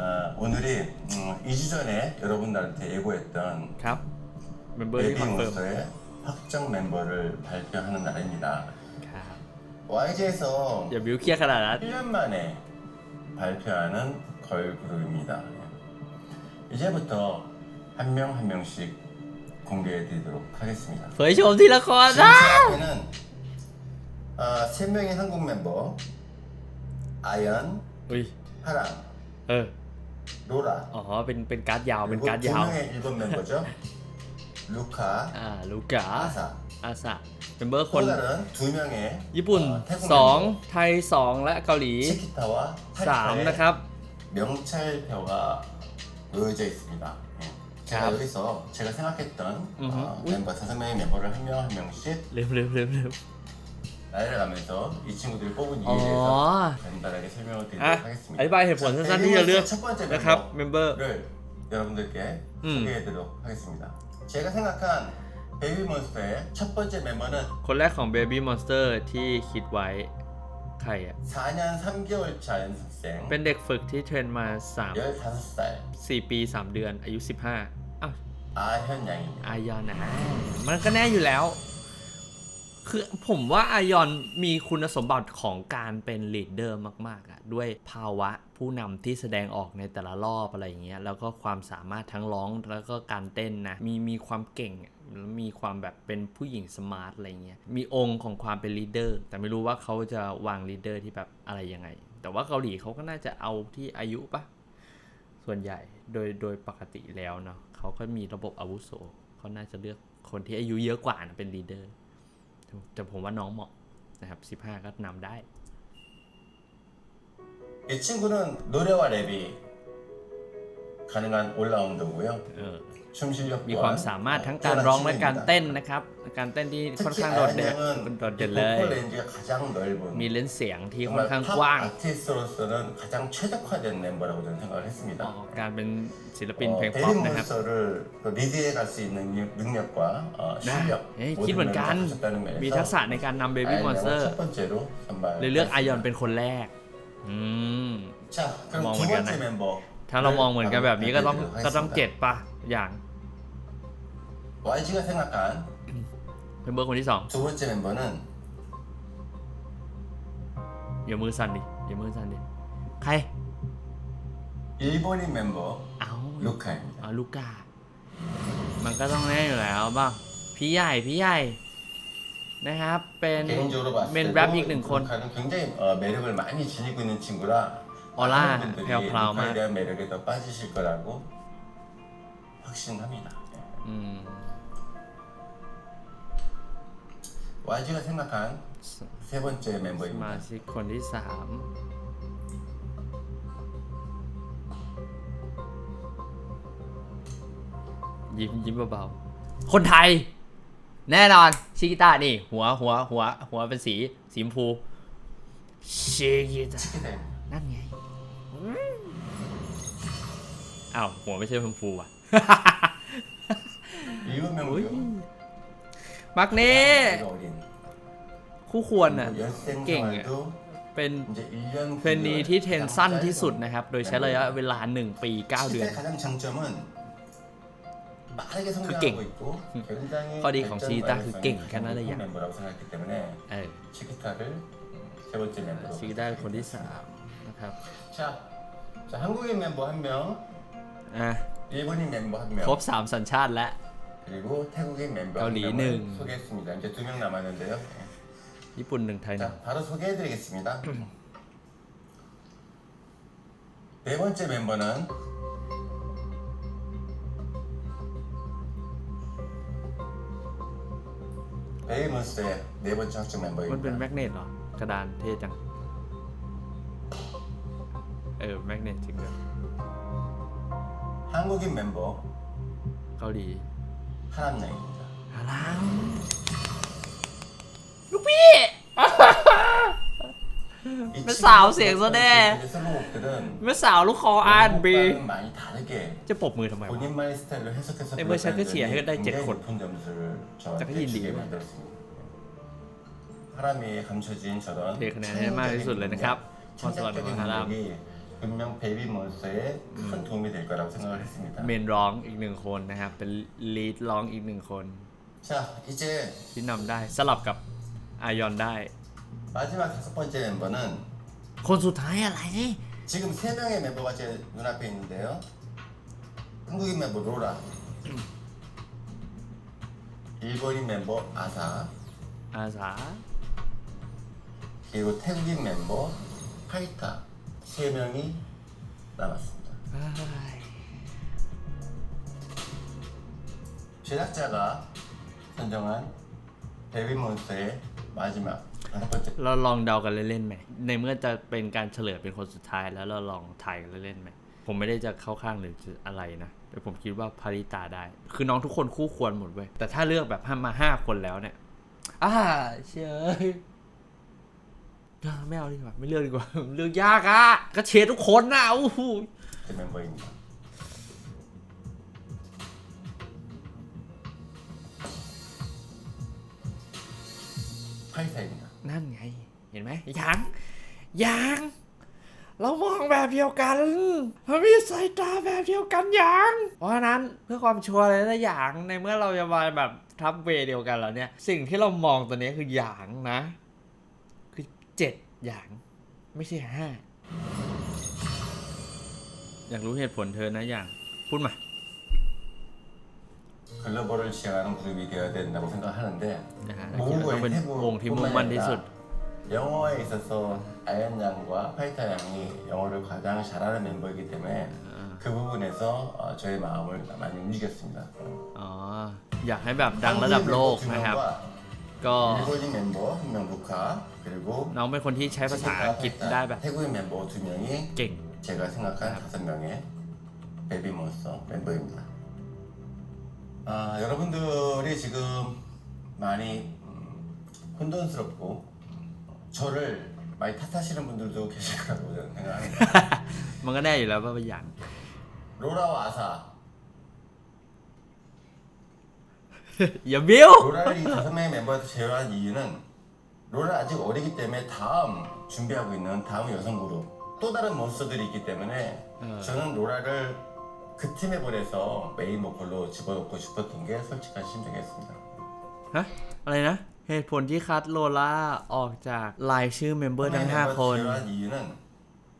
어, 오늘이 음, 2주 전에 여러분들한테 예고했던 ครับเมมเบอร์ที่คอนเฟิร์ม 베이비몬스터의 확정 멤버를 발표하는 날입니다. ครับ YG에서 อย่าบิวเครียดขนาดนั้น 1년 만에 발표하는 걸그룹입니다. 이제부터 한 명 한 명씩 공개해드리도록 하겠습니다. เผยโฉมทีละคร 지금 นะ 제 앞에는 아, 3명의 한국 멤버 아연, อุ้ย 하랑, เออ 로라 อ๋อ เป็น เป็นการ์ดยาว เป็น 그리고 การ์ด 두 ยาว 명의 일본 멤버죠. 루카, อ่า ลูกา 아사 อาสะเมมเบอร์คน 또 다른 두 명의 ญี่ปุ่น 어, 태국 2 멤버 ไทย 2 และเกาหลี 치키타와 3 탈타의 นะครับ 명찰표가 놓여져 있습니다. 예. 제가 자. 여기서 제가 생각했던 음흠. 어, ui. 멤버 다섯 명의 멤버를 한 명 한 명씩 เร็วเร็วเร็วเร็ว 나이를 가면서 이 친구들이 뽑은 이유에 어. 대해서 간단하게 설명을 อ่ะ 드리도록 하겠습니다. อธิบายเหตุผลสั้นๆที่จะเลือก 첫 번째 นะครับ เมมเบอร์ 멤버를 여러분들께 음. 소개해드리도록 하겠습니다. 제가 생각한 베이비몬스터의 첫 번째 멤버는 คนแรกของ Baby Monster ที่คิดไว้ ใครอ่ะ 4년 3개월 차 연습생 เป็นเด็กฝึกที่เทรนมา 15살 3 4 ปี 3 เดือน อายุ 15 อ้าว 아현 양입니다. อายอนนะมันก็แน่อยู่แล้ว คือผมว่าอายอนมีคุณสมบัติของการเป็นลีดเดอร์มาก ๆอะด้วยภาวะผู้นำที่แสดงออกในแต่ละรอบอะไรอย่างเงี้ยแล้วก็ความสามารถทั้งร้องแล้วก็การเต้นนะ มีมีความเก่งแล้วมีความแบบเป็นผู้หญิงสมาร์ทอะไรเงี้ยมีองค์ของความเป็นลีดเดอร์แต่ไม่รู้ว่าเขาจะวางลีดเดอร์ที่แบบอะไรยังไง แต่ว่าเกาหลีเขาก็น่าจะเอาที่อายุปะส่วนใหญ่โดยโดยปกติแล้วเนาะเขาก็มีระบบอาวุโสเขาน่าจะเลือกคนที่อายุเยอะกว่านะเป็นลีดเดอร์ แต่ผมว่าน้องเหมาะนะครับ 15 ก็นำได้ 이 친구는 노래와 랩이 가능한 올라운더고요. เออ 춤 실력 มีความสามารถทั้งการร้องและการเต้นนะครับ การเต้นที่ค่อน 특히 ข้างโดดเด่น 아연은 โดดเด่นเลย 보컬 렌즈가 가장 넓은 มีเลนส์เสียงที่ค่อน 정말 ข้าง 팝 กว้าง 아티스트로서는 가장 최적화된 멤버라고 저는 생각을 อ๋อ 했습니다. การเป็นศิลปิน 어, เพลงป๊อปนะครับ 베리몬스터를 또 리드해 갈 수 있는 능- 능력과 어, 실력 네, 모든 기분 면을 간. 갖췄다는 มี 면에서 ทักษะในการนำเบบี้มอนสเตอ 아연을 ร์ 첫 번째로 선발. เลยเลือกอายอนเป็นคนแรก อืม 자, 그럼 뭐 두 뭐냐, 번째 네. 멤버. ถ้าเรามองเหมือนกันแบบนี้ก็ต้องก็ต้องเจ็ดปะอย่าง YG가 생각한 เมมเบอร์คนที่สอง 두 번째 멤버는 อย่ามือสั่นดิอย่ามือสั่นดิ ใคร 일본인 멤버 เอา 루카입니다. เอาลูกกา มันก็ต้องแน่อยู่แล้วบ้างพี่ใหญ่พี่ใหญ่ นะครับ เป็น 개인적으로 봤을 เป็น 때도 แรปอีกหนึ่งคน 루카는 굉장히 어, 매력을 많이 지니고 있는 친구라 어라, 많은 분들이 페어플라우마. 루카에 대한 매력에 더 빠지실 거라고 확신합니다. อืม YG가 생각한 세 번째 สมา 멤버입니다. ชิกคนที่สามยิ้มยิ้มเบาๆ คนไทย แน่นอน ชิกิต้านี่ หัวหัวหัว หัวเป็นสีสีชมพูชิกิต้า 치키타입니다. นั่นไงอ้าว หัวไม่ใช่ชมพูอ่ะ 일곱 어이. 명이요. มักเน่ 어린 คู่ควรน่ะ 그리고 연생 깽. 생활도 เป็น 이제 1년 เทรนนีที่เทรนสั้นที่สุดนะครับ โดยใช้ระยะเวลา 1 ปี 9 เดือน 시대 가장 장점은 빠르게 깽. 성장하고 있고 굉장히 커디 강 발전 시기다 그 가능성이 깽, 높은 캐나다야. 멤버라고 생각했기 때문에 เออ 치키타를 세 번째 멤버로 ชิกิต้าเป็นคนที่สามนะ ครับ 자, 자 한국인 멤버 한 명, อ่ะ 일본인 멤버 한 명, ครบ 3 สัญชาติแล้ว 그리고 태국인 멤버 한 가을이 명을 는. 소개했습니다. 이제 두 명 남았는데요. ญี่ปุ่นหนึ่งไทยหนึ่ง 자, 바로 소개해드리겠습니다. 네 번째 멤버는 베이몬스의 네 번째 확정 มันเป็น 멤버입니다. แมกเนตเหรอ กระดานเท่จัง เออ แมกเนตจริงด้วย 한국인 멤버 เกาหลี 하람나입니다. ฮาลามลูกพี่ 이 몇 친구가 살 생 부르는 소네. 지금까지 솔로곡들은 แม่สาวลูกคออ่านบี 원곡과는 많이 다르게 จะปรบมือทำไมวะ 본인만의 스타일로 해석해서 네, 뭐 불렀다는 샤크치 점이 해가 다 이제 굉장히 곧. 높은 점수를 저한테 샤크치 주게 인디요. 만들었습니다. 사람이 감춰진 저런 เทคะแนนให้มากที่สุดเลยนะครับพรสวรรค์ของ 창작적인 ฮาราม 능력이 분명 베이비몬스터에 큰 도움이 될 거라고 생각을 했습니다. เมนร้องอีกหนึ่งคนนะครับ เป็นลีดร้องอีกหนึ่งคน 자, 이제 ที่นำได้สลับกับอายอนได้ 마지막 다섯 번째 멤버는 คนสุดท้ายอะไร 지금 세 명의 멤버가 제 눈앞에 있는데요. 한국인 멤버 로라, 일본인 멤버 아사, อาสา 그리고 태국인 멤버 카이타 세 명이 남았습니다. เอ้ย 제작자가 선정한 베이비몬스터의 마지막 다섯 번째 เราลองเดากันเล่นๆไหม ในเมื่อจะเป็นการเฉลยเป็นคนสุดท้ายแล้วเราลองทายกันเล่นๆไหม ผมไม่ได้จะเข้าข้างหรือจะอะไรนะ แต่ผมคิดว่าพาริตาได้ คือน้องทุกคนคู่ควรหมดเว้ย แต่ถ้าเลือกแบบห้ามาห้าคนแล้วเนี่ย อ่าเชยอ่า ไม่เอาดีกว่าไม่เลือกดีกว่า เลือกยากอะก็เชดทุกคนนะโอ้โหจเป็นเวงให้ใครเนี่นั่นไง เห็นไหมยังยังเรามองแบบเดียวกันเรามีสายตาแบบเดียวกันอย่าง เพราะฉะนั้นเพื่อความชัวร์อะไรละอย่างในเมื่อเราจะมาแบบทับเวเดียวกันแล้วเนี่ย สิ่งที่เรามองตัวนี้คืออยางนะ เจ็ดอย่าง ไม่ใช่ห้าอยากรู้เหตุผลเธอนะอย่าง พูดมา 글로벌을 지향하는 그룹이 되어야 된다고 생각하는데 นะฮะคิดว่าต้องเป็นวงที่มุ่งมั่นที่สุด 영어에 있어서 아연 양과 파이타 양이 영어를 가장 잘하는 멤버이기 때문에 그 부분에서 어, 저의 마음을 많이 움직였습니다. อ๋อ อยากให้แบบดังระดับโลก 한국인 멤버 두 นะครับ 명과 ก็ 일본인 멤버 한 명 루카 그리고 น้องเป็นคนที่ใช้ภาษาอังกฤษได้แบบ 태국인 멤버 두 명이 เก่ง 제가 생각한 다섯 명의 베비몬스터 멤버입니다. 아, 여러분들이 지금 많이 음, 혼돈스럽고 저를 많이 탓하시는 분들도 계실 거라고 저는 생각합니다. มันก็แน่อยู่แล้วว่าเป็นอย่าง 로라와 아사 อย่าบิ้ว 로라를 이 다섯 명의 멤버에서 제외한 이유는 로라 아직 어리기 때문에 다음 준비하고 있는 다음 여성 그룹 또 다른 몬스터들이 있기 때문에 어. 저는 로라를 그 팀에 보내서 메인 보컬로 집어넣고 싶었던 게 솔직한 심정이었습니다. ฮะ อะไรนะ เหตุผลที่คัดโลล่าออกจากรายชื่อเมมเบอร์ทั้ง 5 คน 제외한 이유는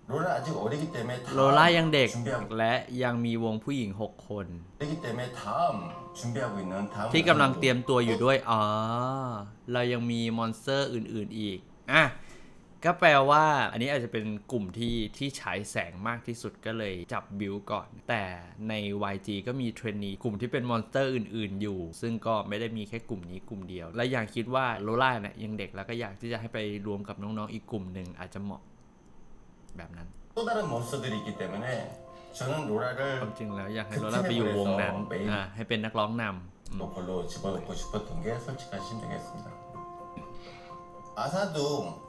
로라 아직 어리기 때문에 โล 다음 ล่ายังเด็ก 준비하고 และยังมีวงผู้หญิง 6 คน 어리기 때문에 다음 준비하고 있는 다음 ที่กำลัง 여성 เตรียม 그룹 ตัวอยู่ด้วย อ๋อ เรายังมีมอนสเตอร์อื่นๆอีก อ่ะ ก็แปลว่า อันนี้อาจจะเป็นกลุ่มที่ที่ฉายแสงมากที่สุดก็เลยจับบิวก่อน แต่ใน YG ก็มีเทรนนีกลุ่มที่เป็นมอนสเตอร์อื่นๆอยู่ ซึ่งก็ไม่ได้มีแค่กลุ่มนี้กลุ่มเดียว และยังคิดว่าโลล่าเนี่ยยังเด็กแล้วก็อยากที่จะให้ไปรวมกับน้องๆอีกกลุ่มหนึ่งอาจจะเหมาะ แบบนั้น 또 다른 몬스터들이 있기 때문에 저는 로라를 ความจริงแล้วอยากให้โลล่าไปอยู่วงนั้นอ่าให้เป็นนักร้องนำอืม 보컬로 집어넣고 싶었던 게 솔직한 심정이었습니다. 아사도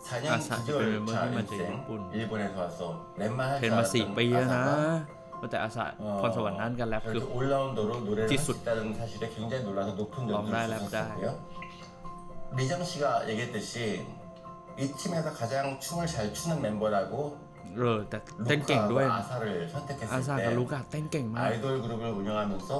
4년 아사, 9개월 지금 차 멤버들만 일생 일본. 일본에서 와서 랩만 할 เป็น 줄 มาสี่ 알았던 ปีแล้วนะ 아사가 ว่าแต่อาสา 어, พรสวรรค์ด้านการแรปคือ 그렇게 올라운더로 노래를 할 수 기술. 있다는 사실에 굉장히 놀라서 높은 럼다, 점수를 랩다. 줬었고요. 리정 씨가 얘기했듯이 이 팀에서 가장 춤을 잘 추는 멤버라고 เออแต่เต้นเก่งด้วย 루카와 아사를 อา 선택했을 ซากับ 때 ลูกอะเต้นเก่งมาก 아이돌 그룹을 운영하면서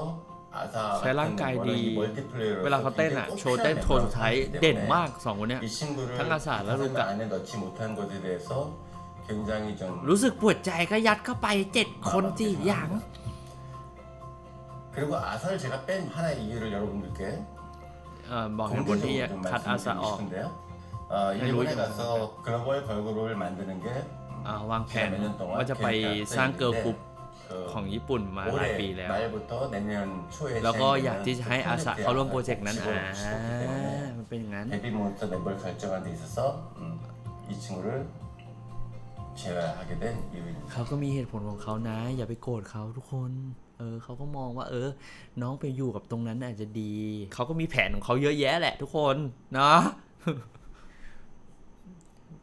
아사 제 랑까이 멤버는 디. 이 멀티플레이어로서 เวลาเขาเต้นอะ 굉장히 โชว์เต้น 꼭 โชว์สุดท้าย 필요한 멤버라고 เด่น 생각하기 มากสองคนเนี้ย 때문에 이 친구를ทั้งอาสาและ 다섯 ลู 명 กะ 안에 넣지 못한 것에 대해서 굉장히 좀 รู้สึกปวดใจก็ยัดเข้าไปเจ็ดคนจีอย่าง 그리고 아사를 제가 뺀 하나의 이유를 여러분들께 เออบอกเหตุผลที่ 공개적으로 좀 คัดอาสา 말씀드리고 ออก 싶은데요. 어, 네, 일본에 로이드 가서 글로벌 걸그룹을 만드는 게 อ่าวางแผน 제가 몇년 동안 ว่าจะไปสร้างเกิร์ลกรุ๊ป 그 ของญี่ปุ่นมาหลายปี 올해 แล้ว 말부터 내년 초에 แล้วก็ 시행되는 อยากที่จะให้อาสาเข้าร่วมโปรเจกต์นั้นอ่า 집어넣고 싶었기 때문에 มันเป็นอย่างนั้น 데뷔 몬스터 멤버를 결정하는 데 있어서 음, 이 친구를 제외하게 된 이유입니다. เขาก็มีเหตุผลของเขานะ อย่าไปโกรธเขาทุกคน เออเขาก็มองว่า เออ น้องไปอยู่กับตรงนั้นอาจจะดี เขาก็มีแผนของเขาเยอะแยะแหละทุกคนเนาะ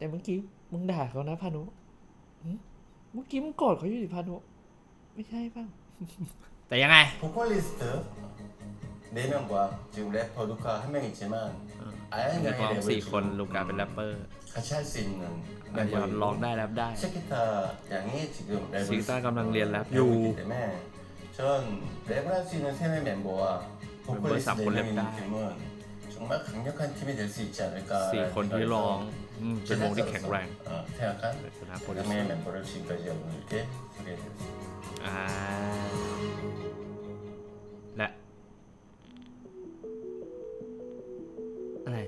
แต่เมื่อกี้มึงด่าเขานะพานุหึเมื่อกี้มึงโกรธเขาอยู่ดิพานุไม่ใช่เปล่า แต่ยังไง 보컬리스트 4명과 지금 래퍼 루카 한 명 있지만 นัก 아연 ร้อง 양의 สี่ 랩을 คน 지금 ลูกาเป็นแรปเปอร์ 같이 할 수 있는 어, อ่ะยอนร้องได้แรปได้ 시키타 양이 지금 랩을 시키타 감랑 리얼 랩. 배우고 요. 있기 때문에 전 랩을 할 수 있는 세 명의 멤버와 보컬리스트 멤버 네 랩 명인 다. 팀은 정말 강력한 팀이 될 수 있지 않을까 สี่คนที่ร้องอืมเป็นวงที่แข็งแรง 어, 생각한 ในฐานะโปรดิว 세 เซอ 명의 ร์ 멤버를 지금까지 여러분들께 소개해드렸습니다 อ่าและ อะไร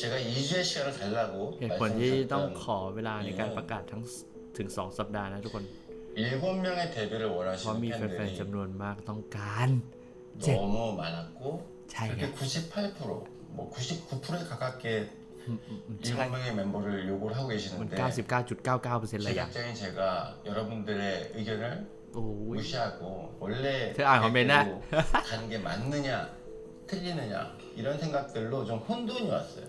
제가 2주의 시간을 달라고 เหตุผลที่ต้องข 말씀드렸던 อเวลาในการประกาศทั้งถึง 2 สัปดาห์นะทุกคน 7명의 데뷔를 เพราะ 원하시는 มีแฟน 팬들이 ๆจำนวนมากต้องการ 제- 너무 많았고 차이가. 그렇게 98%, 뭐 99%에 가깝게 อืมอืมอืมใช่ 7명의 멤버를 요구를 하고 มัน 계시는데 99.99%เลยอะ 제작자인 제가 여러분들의 의견을 โอ้ย 무시하고 원래 그, 아, 건배나? 계획대로 가는 게 맞느냐 틀리느냐 이런 생각들로 좀 혼돈이 왔어요.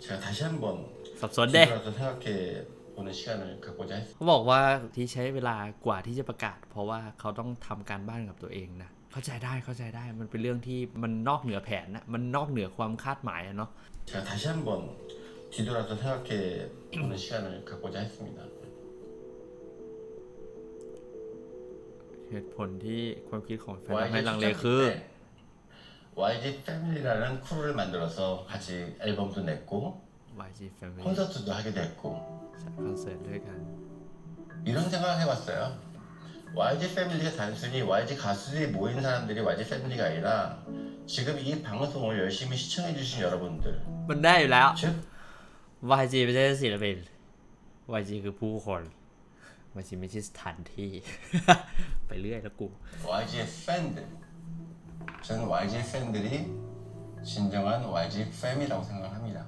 제가 다시 한번 สับสนเด้ 뒤돌아서 생각해 보는 시간을 갖고자 했습니다. เขาบอกว่าที่ใช้เวลากว่าที่จะประกาศ เพราะว่าเขาต้องทำการบ้านกับตัวเองนะ เข้าใจได้เข้าใจได้มันเป็นเรื่องที่มันนอกเหนือแผนนะมันนอกเหนือความคาดหมายอะเนาะ 제가 다시 한번 뒤돌아서 생각해 보는 시간을 갖고자 했습니다. เหตุผลที่ความคิดของแฟนทำให้ YG ลังเล 출장 คือ 때 YG 패밀리라는 크루를 만들어서 같이 앨범도 냈고 YG Family 콘서트도 하게 됐고 จัดคอนเสิร์ตด้วยกัน 이런 생각을 해봤어요. YG 패밀리가 단순히 YG 가수들이 모인 사람들이 YG 패밀리가 아니라 지금 이 방송을 열심히 시청해주신 여러분들, มันได้อยู่แล้ว 즉 YG ไม่ใช่ศิลปิน YG คือผู้คน YG ไม่ใช่สถานที่ ไปเรื่อยแล้วกู YG의 팬들, 저는 YG의 팬들이 진정한 YG 팬이라고 생각합니다.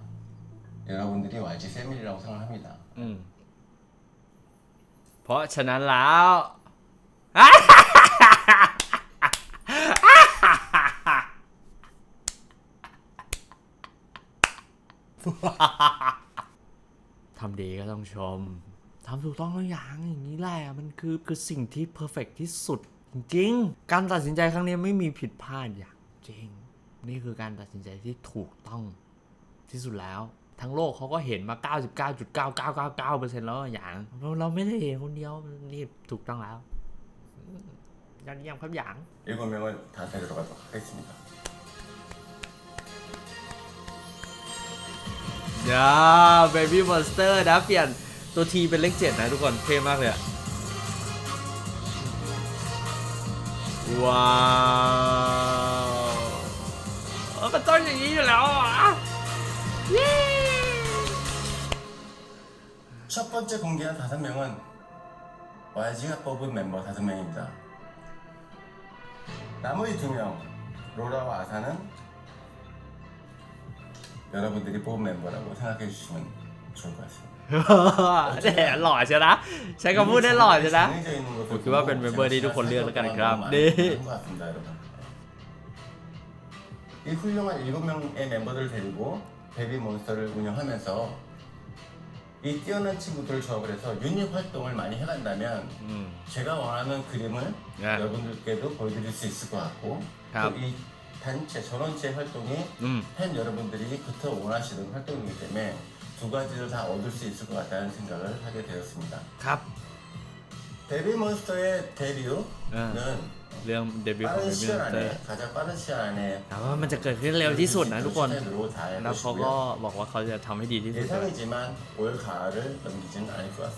여러분들이 YG 팬이라고 생각합니다. อืม เพราะฉะนั้นแล้ว ทำดีก็ต้องชม ทำถูกต้องทุกอย่างอย่างนี้แหละ มันคือคือสิ่งที่เพอร์เฟกที่สุด จริงๆ การตัดสินใจครั้งนี้ไม่มีผิดพลาดอย่างจริง นี่คือการตัดสินใจที่ถูกต้องที่สุดแล้ว ทั้งโลกเขาก็เห็นมา 99.9999%แล้วอย่าง เราไม่ได้เห็นคนเดียวนี่ถูกต้องแล้ว ยอดเยี่ยมครับอย่าง 일곱 명을 다 데려가도록 하겠습니다. ย่าเบบี้มอนสเตอร์นะ เปลี่ยนตัวทีเป็นเลขเจ็ดนะทุกคนเท่มากเลยอะว้าวเออมันต้องอย่างนี้อยู่แล้วอ่ะเย้ 첫 번째 공개한 다섯 명은 YG가 뽑은 멤버 다섯 명입니다. 나머지 두 명, 로라와 아사는 여러분들이 뽑은 멤버라고 생각해 주시면 좋을 것 같습니다. เนี่ยหล่อใช่นะใช้คำพูดได้หล่อใช่นะ 정해져 있는 것을 뭐 그만 보고 뺀 멤버들이 제가 또 걸려야 사실 될까요? 동안 너무 네. 많은 것 같습니다, 여러분. 이 훌륭한 일곱 명의 멤버들을 데리고 베비 몬스터를 운영하면서 이 뛰어난 친구들을 조합을 해서 유닛 활동을 많이 해간다면 음. 제가 원하는 그림을 예. 여러분들께도 보여드릴 수 있을 것 같고 또 이 단체 전원체 활동이 음. 팬 여러분들이 그토 원하시는 활동이기 때문에 두 가지를 다 얻을 수 있을 것 같다는 생각을 하게 되었습니다. 갑. 데뷔몬스터의 데뷔는 예. เรื่องเดบิวต์ของเดบิวเตอร์แต่ว่ามันจะเกิดขึ้นเร็วที่สุดนะทุกคน แล้วเขาก็บอกว่าเขาจะทำให้ดีที่สุด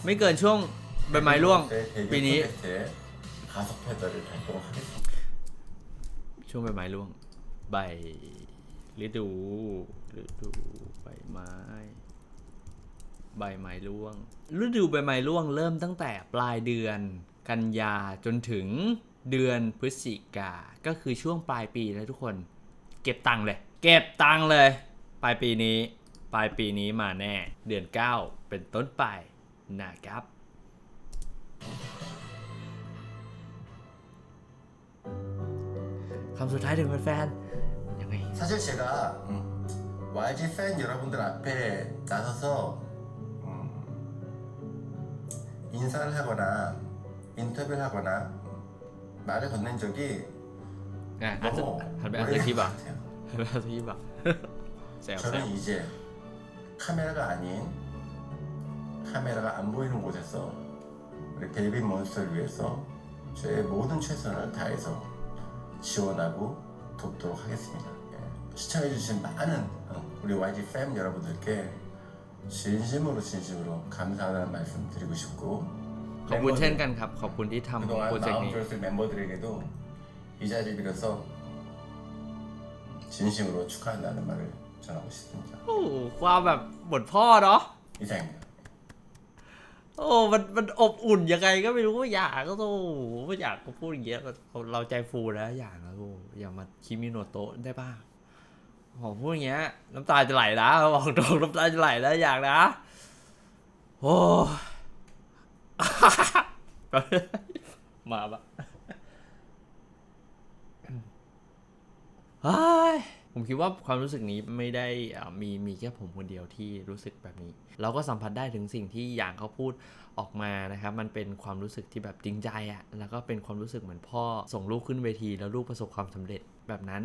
ไม่เกินช่วงใบไม้ร่วงปีนี้ ช่วงใบไม้ร่วง ใบฤดูฤดูใบไม้ใบไม้ร่วง ฤดูใบไม้ร่วงเริ่มตั้งแต่ปลายเดือน กันยาจนถึง เดือนพฤศจิกา ก็คือช่วงปลายปีนะทุกคน เก็บตังค์เลย เก็บตังค์เลย ปลายปีนี้ ปลายปีนี้มาแน่ เดือน 9 เป็นต้นไปนะครับ คำสุดท้ายถึงแฟนๆยังไง 사실 제가 음, YG 팬 여러분들 앞에 나서서 음, 인사를 하거나 인터뷰를 하거나 말을 건넨 적이 네, 너무 오래된 것 기바. 같아요. 그래서 저는 이제 카메라가 아닌 카메라가 안 보이는 곳에서 우리 벨빈 몬스터를 위해서 저의 모든 최선을 다해서 지원하고 돕도록 하겠습니다. 예. 시청해주신 많은 어, 우리 YG 팬 여러분들께 진심으로 진심으로 감사하다는 말씀 드리고 싶고 ขอบคุณเช่นกันครับ ขอบคุณที่ทำ 그동안 โปรเจกต์ 마음 นี้ 졸었을 멤버들에게도 이 자리 빌어서 진심으로 축하한다는 말을 전하고 싶습니다. โอ้โหความแบบเหมือนพ่อเนาะ 이상입니다. โอ้มันมันอบอุ่นยังไงก็ไม่รู้ว่าอยากก็โอ้ไม่อยากก็พูดอย่างเงี้ยเราเราใจฟูแล้วอยากนะโอ้อย่ามาคิมิโนโตะได้ป่ะผมพูดอย่างเงี้ย น้ำตาจะไหลนะบอกตรงน้ำตาจะไหลนะอยากนะ โอ้ มาปะผมคิดว่าความรู้สึกนี้ไม่ได้มีมีแค่ผมคนเดียวที่รู้สึกแบบนี้ เราก็สัมผัสได้ถึงสิ่งที่อย่างเขาพูดออกมานะครับ มันเป็นความรู้สึกที่แบบจริงใจอะแล้วก็เป็นความรู้สึกเหมือนพ่อส่งลูกขึ้นเวทีแล้วลูกประสบความสำเร็จแบบนั้น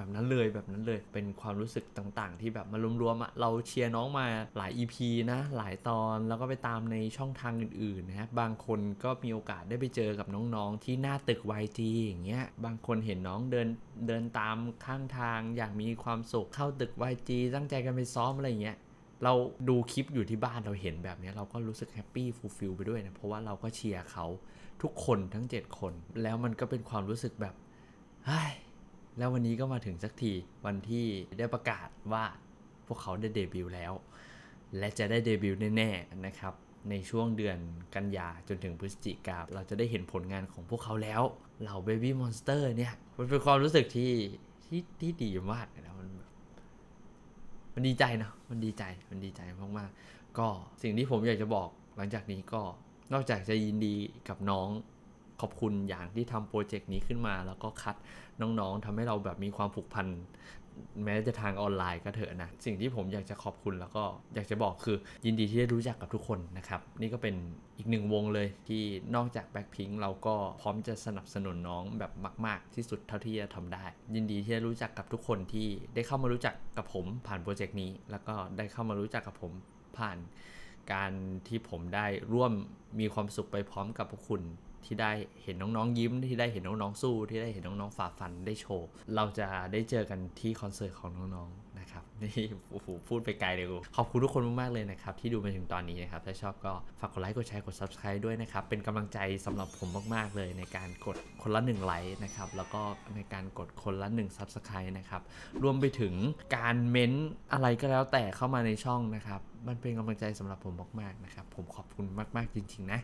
แบบนั้นเลยแบบนั้นเลยเป็นความรู้สึกต่างๆ ที่แบบมารวมๆอะเราเชียร์น้องมาหลาย EP นะ หลายตอนแล้วก็ไปตามในช่องทางอื่นๆนะครับบางคนก็มีโอกาสได้ไปเจอกับน้องๆ ที่หน้าตึก YG อย่างเงี้ยบางคนเห็นน้องเดินเดินตามข้างทางอย่างมีความสุขเข้าตึก YG ตั้งใจกันไปซ้อมอะไรอย่างเงี้ยเราดูคลิปอยู่ที่บ้านเราเห็นแบบเนี้ยเราก็รู้สึกแฮปปี้ฟูลฟิลไปด้วยนะ เพราะว่าเราก็เชียร์เขาทุกคนทั้ง 7 คน แล้วมันก็เป็นความรู้สึกแบบเฮ้ย แล้ววันนี้ก็มาถึงสักทีวันที่ได้ประกาศว่าพวกเขาได้เดบิวต์แล้ว และจะได้เดบิวต์แน่ๆนะครับ ในช่วงเดือนกันยาจนถึงพฤศจิกาเราจะได้เห็นผลงานของพวกเขาแล้ว เหล่า Baby Monster เนี่ยมันเป็นความรู้สึกที่ที่ที่ดีมากเลยนะมันแบบมันดีใจเนะมันดีใจมันดีใจมากๆก็สิ่งที่ผมอยากจะบอกหลังจากนี้ก็นอกจากจะยินดีกับน้อง ขอบคุณอย่างที่ทำโปรเจกต์นี้ขึ้นมา แล้วก็คัดน้องๆทำให้เราแบบมีความผูกพันแม้จะทางออนไลน์ก็เถอะนะ สิ่งที่ผมอยากจะขอบคุณแล้วก็อยากจะบอกคือยินดีที่ได้รู้จักกับทุกคนนะครับ นี่ก็เป็นอีกหนึ่งวงเลยที่นอกจากแบ็คพิงเราก็พร้อมจะสนับสนุนน้องแบบมาก ๆ ที่สุดเท่าที่จะทำได้ ยินดีที่ได้รู้จักกับทุกคนที่ได้เข้ามารู้จักกับผมผ่านโปรเจกต์นี้ แล้วก็ได้เข้ามารู้จักกับผมผ่านการที่ผมได้ร่วมมีความสุขไปพร้อมกับพวกคุณ ที่ได้เห็นน้องๆยิ้ม ที่ได้เห็นน้องๆสู้ ที่ได้เห็นน้องๆฝ่าฟันได้โชว์ เราจะได้เจอกันที่คอนเสิร์ตของน้องๆนะครับนี่โอ้โหพูดไปไกลเลยกูขอบคุณทุกคนมากๆเลยนะครับ ที่ดูมาถึงตอนนี้นะครับ ถ้าชอบก็ฝากกดไลค์กดแชร์กด subscribe ด้วยนะครับ เป็นกำลังใจสำหรับผมมากๆเลย ในการกดคนละหนึ่งไลค์นะครับแล้วก็ในการกดคนละหนึ่ง subscribe นะครับรวมไปถึงการเม้นอะไรก็แล้วแต่เข้ามาในช่องนะครับมันเป็นกำลังใจสำหรับผมมากๆนะครับผมขอบคุณมากๆจริง ๆ นะ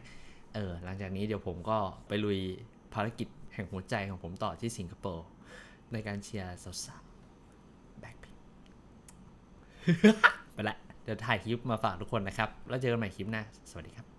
เออหลังจากนี้เดี๋ยวผมก็ไปลุยภารกิจแห่งหัวใจของผมต่อที่สิงคโปร์ในการเชียร์สาวๆแบ็คพิงไปละเดี๋ยวถ่ายคลิปมาฝากทุกคนนะครับ แล้วเจอกันใหม่คลิปหน้า สวัสดีครับ